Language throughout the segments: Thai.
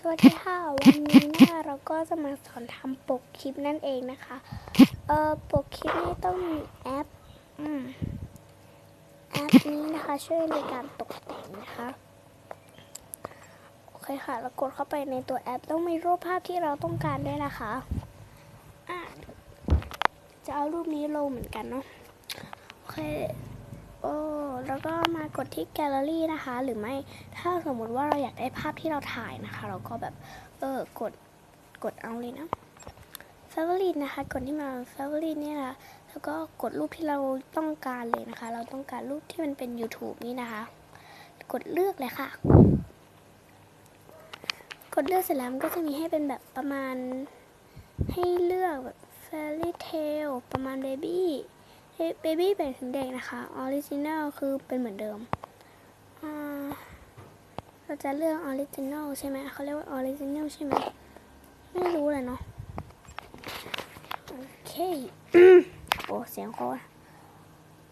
สวัสดีค่ะ วันนี้นะคะเราก็จะมาสอนทำปกคลิปนั่นเองนะคะ เอ่อปกคลิปนี้ต้องมีแอปอืมแอปนี้นะคะ ช่วยในการตกแต่งนะคะโอเคค่ะแล้วกดเข้าไปในตัวแอปต้องมีรูปภาพที่เราต้องการด้วยนะคะอะจะเอารูปนี้ลงเหมือนกันเนาะโอเค แล้วก็มากดที่แกลเลอรี่นะคะ หรือไม่ถ้าสมมุติว่าเราอยากได้ภาพที่เราถ่ายนะคะ เราก็แบบเออกดกดเอาเลยนะ Favorite นะคะกดที่มา Favorite เนี่ยนะแล้วก็กดรูปที่เราต้องการเลยนะคะ เราต้องการรูปที่มันเป็น YouTube นี่นะคะ กดเลือกเลยค่ะ กดเลือกเสร็จแล้วมันก็จะมีให้เป็นแบบประมาณให้เลือกแบบ Fairy Tale ประมาณ Baby เบบี้เป็นถึงเด็กนะคะออริจินัลคือเป็นเหมือนเดิม เราจะเลือกออริจินัลใช่ไหมเขาเรียกว่าออริจินัลใช่ไหมไม่รู้เลยเนาะโอเคโอ้เสียงคอ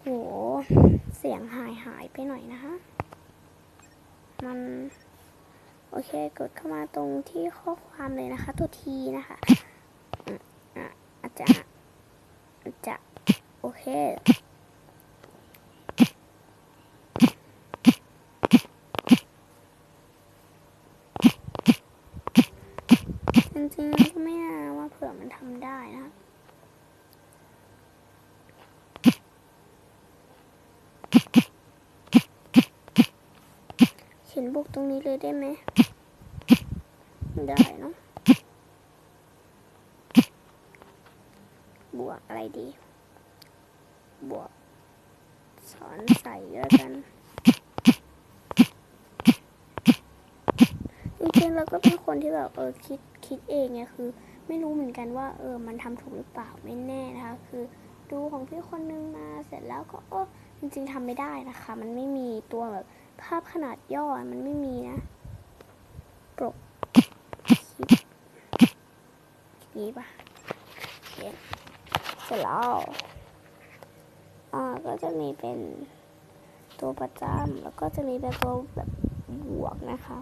โหเสียงหายหายไปหน่อยนะคะมันโอเค กดเข้ามาตรงที่ข้อความเลยนะคะ ตัวทีนะคะอะอาจจะอาจจะ เคจริงๆก็ไม่น่าว่าเผื่อมันทำได้นะเขียนบวกตรงนี้เลยได้ไหมได้เนาะบวกอะไรดี บวกสอนใส่แล้วกันจริงๆเราก็เป็นคนที่แบบเออคิดคิดเองไงคือ ไม่รู้เหมือนกันว่า เออมันทำถูกหรือเปล่าไม่แน่นะคะ คือดูของพี่คนนึงมาเสร็จแล้วก็เออจริง ๆทำไม่ได้นะคะ มันไม่มีตัวแบบภาพขนาดย่อมันไม่มีนะปกคลิปนี้ปะเสร็จแล้ว อ่าก็จะมีเป็นตัวประจำแล้วก็จะมีเป็นตัวแบบบวกนะคะ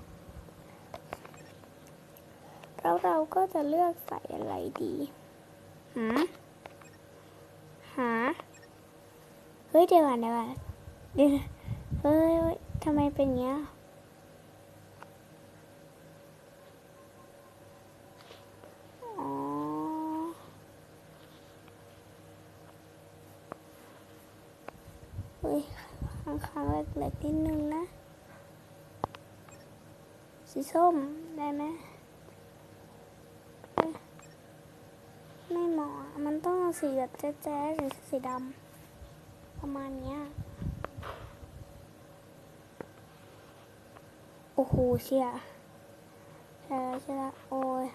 แล้วเราก็จะเลือกใส่อะไรดีหาหาเฮ้ยเดี๋ยวก่อนเดี๋ยวก่อนเฮ้ยทำไมเป็นอย่างเงี้ย ฮ้ยค้างๆเล็กๆนิดนึงนะ สีส้มได้ไหมไม่เหมาะมันต้องสีแบบแจ๊ดๆหรือสีดำประมาณเนี้ยโอ้โหเชี่ยใช่แล้วใช่แล้วโอ้ย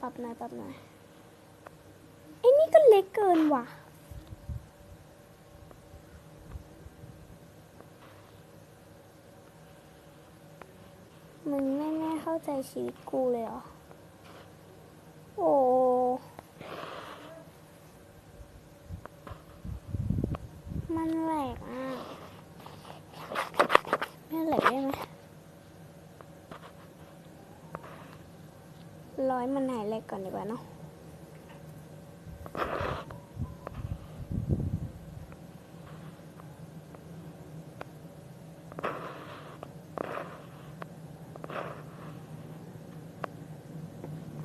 ปรับหน่อยปรับหน่อยไอ้นี่ก็เล็กเกินว่ะ มึงไม่แม่ เข้าใจชีวิตกูเลยเหรอ โอ้มันแหลกอะไม่แหลกได้ไหมร้อยมันหายแหลกก่อนดีกว่าเนาะ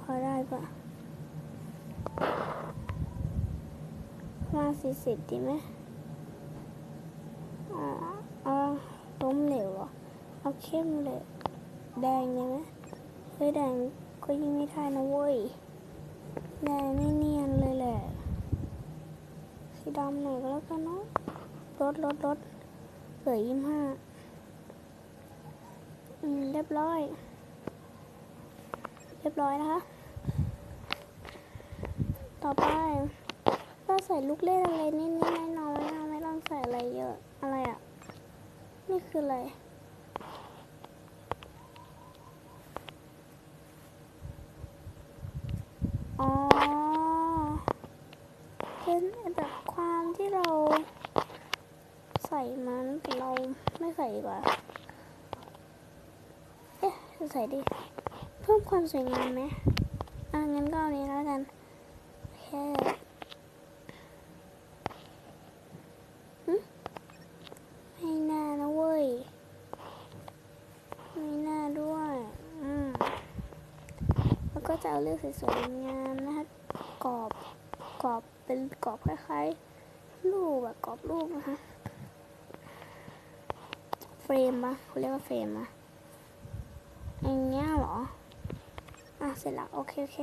พอได้ปะมา สี่สิบดีไหมอ่าเอาล้มเหลวเหรอเอาเข้มเลย แดงได้ไหมเฮ้ยแดงก็ยิ่งไม่ได้นะเว้ย แดงไม่เนียนเลยแหละ สีดำหน่อยก็แล้วกันเนาะลดลดลดเหลือยี่ห้าอืม เรียบร้อย เรียบร้อยนะคะ ต่อไป ใส่ลูกเล่นอะไรนิดๆน้อยๆนะไม่ต้องใส่อะไรเยอะอะไรอะ นี่คืออะไรอ๋อเป็นแบบความที่เราใส่มันเราไม่ใส่ดีกว่า เอ๊ะจะใส่ดิ เพิ่มความสวยงามไหมอะงั้นก็เอานี้แล้วกัน โอเคหึไม่น่านะเว้ย ไม่น่าด้วย อืม แล้วก็จะ เลือกสวยๆงามนะคะกรอบกรอบเป็นกรอบคล้ายๆรูปแบบกรอบรูปนะคะเฟรมปะเขาเรียกว่าเฟรมปะอย่างเงี้ยเหรออะเสร็จแล้วโอเคโอเค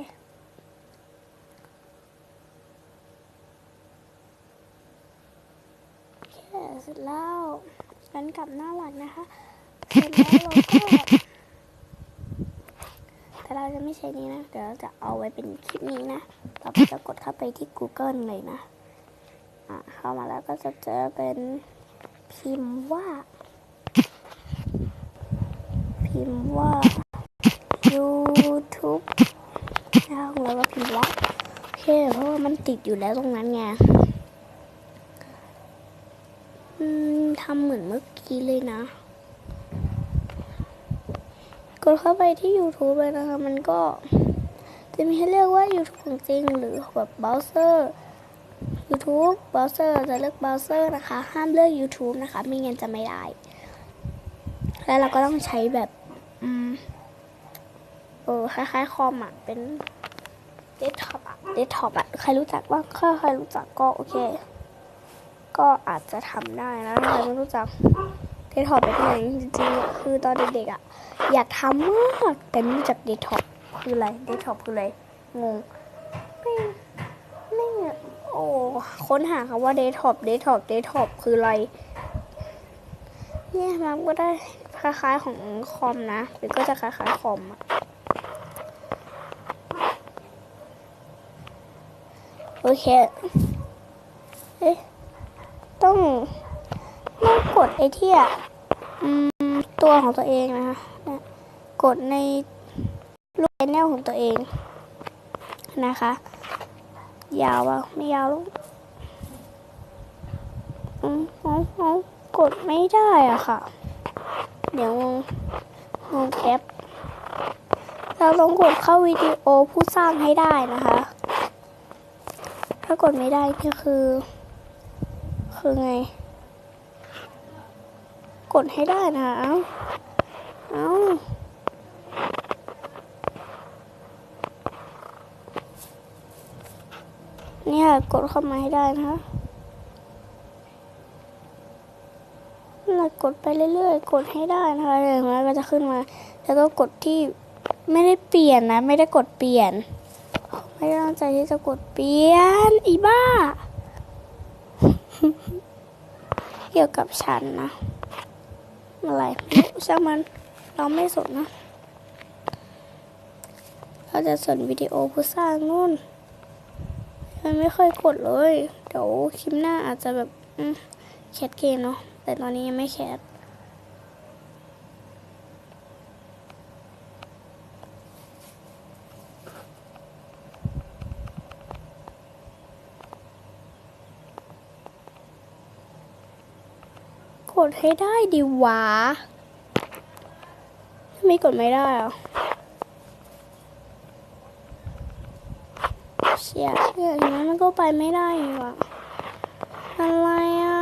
โอเคเสร็จแล้วกันกลับหน้าหลักนะคะ เสร็จแล้วเราก็ เราจะไม่ใช้นี้นะ เดี๋ยวเราจะเอาไว้เป็นคลิปนี้นะเราจะกดเข้าไปที่ Google เลยนะ อะเข้ามาแล้วก็จะเจอเป็นพิมพ์ว่า พิมพ์ว่า YouTube แล้วเราก็พิมพ์ว่าโอเคเพราะว่ามันติดอยู่แล้วตรงนั้นไงทำเหมือนเมื่อกี้เลยนะ กดเข้าไปที่ YouTube เลยนะคะ มันก็จะมีให้เลือกว่า YouTube ของจริง หรือแบบเบราว์เซอร์ YouTube เบราว์เซอร์จะเลือกเบราว์เซอร์นะคะ ห้ามเลือก YouTube นะคะไม่งั้นจะไม่ได้ แล้วเราก็ต้องใช้แบบอืมเออคล้ายๆคอมอะ เป็นเดสก์ท็อปอะเดสก์ท็อปอะ ใครรู้จักบ้างถ้าใครรู้จักก็โอเค ก็อาจจะทำได้นะถ้าใครไม่รู้จัก เดสก์ท็อปเป็นยังไงจริงๆคือตอนเด็กๆอะอยากทำมากแต่ไม่รู้จักเดสก์ท็อปคืออะไรเดสก์ท็อปคืออะไรงงไม่ไม่โอ้ค้นหาคำว่าเดสก์ท็อปเดสก์ท็อปเดสก์ท็อปคืออะไรเนี่ยมันก็ได้คล้ายๆของคอมนะหรือก็จะคล้ายๆคอมอะโอเค เอ๊ะ ต้อง กดไอ้ที่อตัวของตัวเองนะคะเนี่ยกดในรูปแนลของตัวเองนะคะ ยาวอะไม่ยาวลูกอืมอ๋ออ๋อกดไม่ได้อะค่ะ เดี๋ยวงงงงแอปเราต้องกดเข้าวิดีโอผู้สร้างให้ได้นะคะ ถ้ากดไม่ได้ก็คือ คือไง กดให้ได้นะเอ้าเอาเนี่ยกดเข้ามาให้ได้นะคะเรากดไปเรื่อยๆ กดให้ได้นะคะอย่างนั้นก็จะขึ้นมา แล้วก็กดที่ไม่ได้เปลี่ยนนะ ไม่ได้กดเปลี่ยน ไม่ได้ตั้งใจที่จะกดเปลี่ยน อีบ้า เกี่ยวกับฉันนะ อะไรไม่รู้ช่างมันเราไม่สนนะ เราจะสนวิดีโอผู้สร้างนู่น มันไม่เคยกดเลย เดี๋ยวคลิปหน้าอาจจะแบบแคทเกมเนาะแต่ตอนนี้ยังไม่แคท ให้ได้ดิวะทำไมกดไม่ได้อะเชียเชียอย่างนั้นมันก็ไปไม่ได้อะอะไรอะ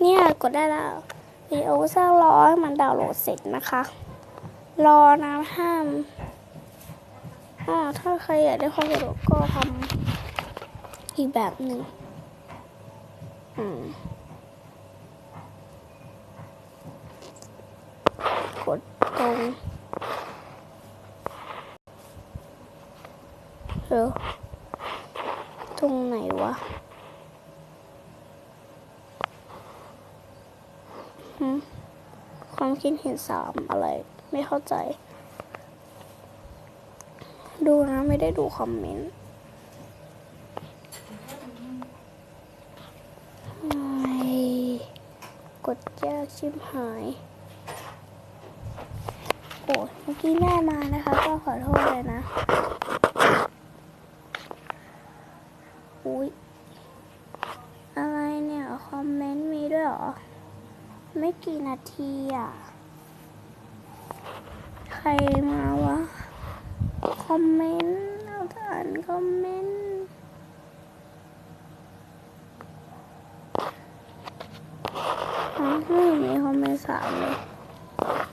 เนี่ยกดได้แล้ววิดีโอสร้างรอให้มันดาวน์โหลดเสร็จนะคะ รอนะห้ามอ่าถ้าใครอยากได้ความสะดวกก็ทำอีกแบบหนึ่งอืมกดตรงเออตรงไหนวะความคิดเห็นสามอะไร ไม่เข้าใจ ดูนะ ไม่ได้ดูคอมเมนต์กดยาชิมหายโอ้เมื่อกี้แม่มานะคะ ก็ขอโทษเลยนะ อุ้ยอะไรเนี่ย คอมเมนต์มีด้วยหรอ ไม่กี่นาทีอะ รมาวะ คอมเมนต์เราจะอ่านคอมเมนต์อ๋อไม่มีคอมเมนต์สามเลย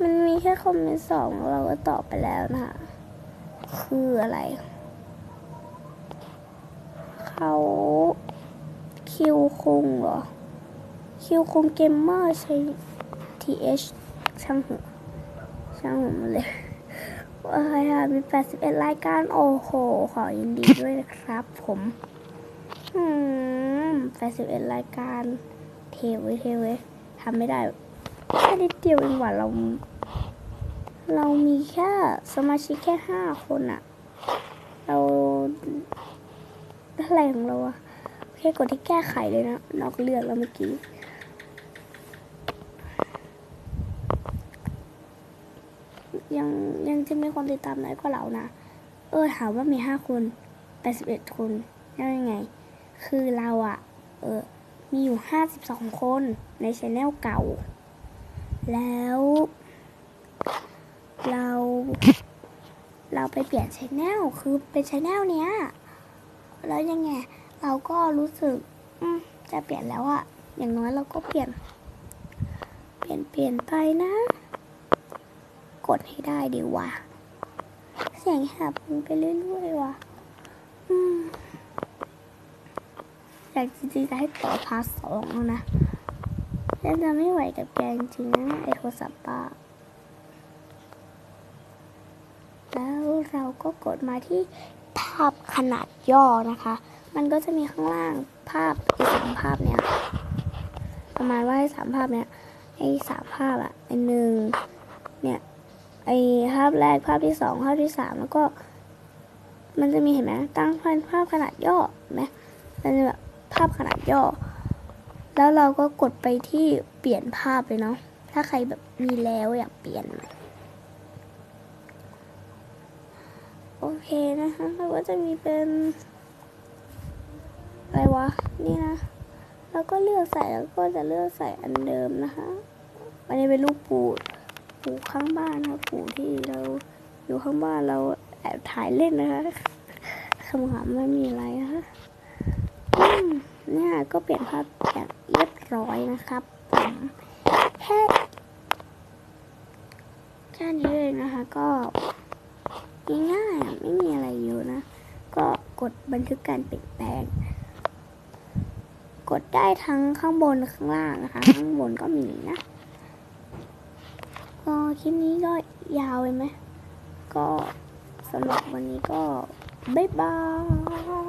มันมีแค่คอมเมนต์สองเราก็ตอบไปแล้วนะคะคืออะไร เขาคิวคงเหรอ คิวคงเกมเมอร์ใช้ TH ช่างหัว ช่างหัวมันเลยว่าใครอะมี 81 รายการ โอ้โห ขอยินดีด้วยนะครับ ผมอืม81 รายการ เทไว้เทไว้ทำไม่ได้แค่นิดเดียวเองว่ะเรา เรามีแค่สมาชิกแค่ห้าคนอะเราอะไรของเราอะแค่กดที่แก้ไขเลยนะ นอกเลือกแล้วเมื่อกี้ ยังยังจะมีคนติดตามน้อยกว่าเรานะ เออถามว่ามีห้าคนแปดสิบเอ็ดคนยังไง คือเราอะเออมีอยู่ห้าสิบสองคนในชแนลเก่า แล้ว เรา เราไปเปลี่ยนชแนลคือเป็นชแนลเนี้ย แล้วยังไง เราก็รู้สึกอืมจะเปลี่ยนแล้วอะอย่างน้อยเราก็เปลี่ยน เปลี่ยนเปลี่ยนไปนะ กดให้ได้ดีวะเสียงแหบมันไปเรื่อยๆว่ะอยากจริงๆจะให้ต่อพาร์ทสองแล้วนะแต่จะไม่ไหวกับแกจริงๆนะไอโทรศัพท์ป้าแล้วเราก็กดมาที่ภาพขนาดย่อนะคะ มันก็จะมีข้างล่างภาพไอสามภาพเนี้ยประมาณว่าไอ้สามภาพเนี้ยไอ้สามภาพอะไอหนึ่งเนี่ย ไอ้ภาพแรกภาพที่สองภาพที่สามแล้วก็ มันจะมีเห็นไหมตั้งเป็นภาพขนาดย่อเห็นไหมมันจะแบบภาพขนาดย่อ แล้วเราก็กดไปที่เปลี่ยนภาพเลยเนาะถ้าใครแบบมีแล้วอยากเปลี่ยนโอเคนะคะแล้วก็จะมีเป็นอะไรวะนี่นะแล้วก็เลือกใส่แล้วก็จะเลือกใส่อันเดิมนะคะอันนี้เป็นรูปปู ปูข้างบ้านนะปูที่เราอยู่ข้างบ้านเราแอบถ่ายเล่นนะคะคำถามไม่มีอะไรนะคะเนี่ยก็เปลี่ยนภาพแบบเรียบร้อยนะครับผมแค่แค่นี้เลยนะคะก็ง่ายๆไม่มีอะไรเยอะนะ ก็กดบันทึกการเปลี่ยนแปลง กดได้ทั้งข้างบนข้างล่างนะคะ ข้างบนก็มีนะ ก็คลิปนี้ก็ยาวเลยไหม ก็สำหรับวันนี้ก็ บ๊ายบาย